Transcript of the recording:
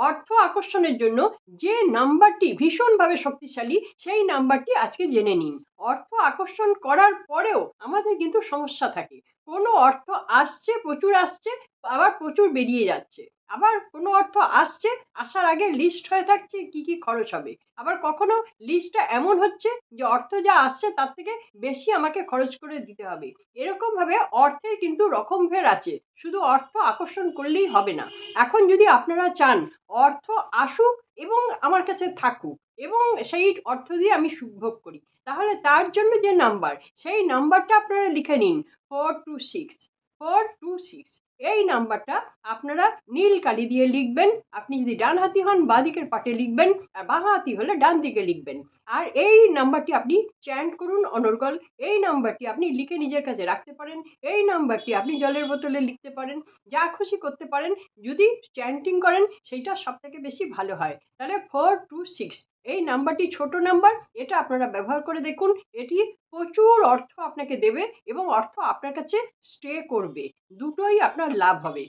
অর্থ আকর্ষণের জন্য যে নাম্বারটি ভীষণভাবে শক্তিশালী, সেই নাম্বারটি আজকে জেনে নিন। অর্থ আকর্ষণ করার পরেও আমাদের কিন্তু সমস্যা থাকে। কোনো অর্থ আসছে, প্রচুর আসছে, আবার প্রচুর বেরিয়ে যাচ্ছে। আবার কোনো অর্থ আসছে? আসার আগে লিস্ট হয়ে থাকছে কি কি খরচ হবে। আবার কখনো লিস্টটা এমন হচ্ছে যে অর্থ যা আসছে তার থেকে বেশি আমাকে খরচ করে দিতে হবে। এরকমভাবে অর্থের কিন্তু রকমভেদ আছে। শুধু অর্থ আকর্ষণ করলেই হবে না। এখন যদি আপনারা চান অর্থ আসুক এবং আমার কাছে থাকুক এবং সেই অর্থ দিয়ে আমি সুভোগ করি, তাহলে তার জন্য যে নাম্বার সেই নাম্বারটা আপনারা লিখে নিন four two six four two six এই নাম্বারটা আপনারা নীল কালি দিয়ে লিখবেন। আপনি যদি ডান হাতি হন বাঁ দিকের পাটে লিখবেন আর বাঁ হাতি হলে ডান দিকে লিখবেন। আর এই নাম্বারটি আপনি চ্যান্ট করুন, অনর্গল। এই নাম্বারটি আপনি লিখে নিজের কাছে রাখতে পারেন। এই নাম্বারটি আপনি জলের বোতলে লিখতে পারেন। যা খুশি করতে পারেন। যদি চ্যান্টিং করেন, সেইটা সব থেকে বেশি ভালো হয়। তাহলে ফোর টু সিক্স এই নাম্বারটি ছোট নাম্বার, এটা আপনারা ব্যবহার করে দেখুন, এটি প্রচুর অর্থ আপনাকে দেবে এবং অর্থ আপনার কাছে স্টে করবে। দুটোই আপনার লাভ হবে।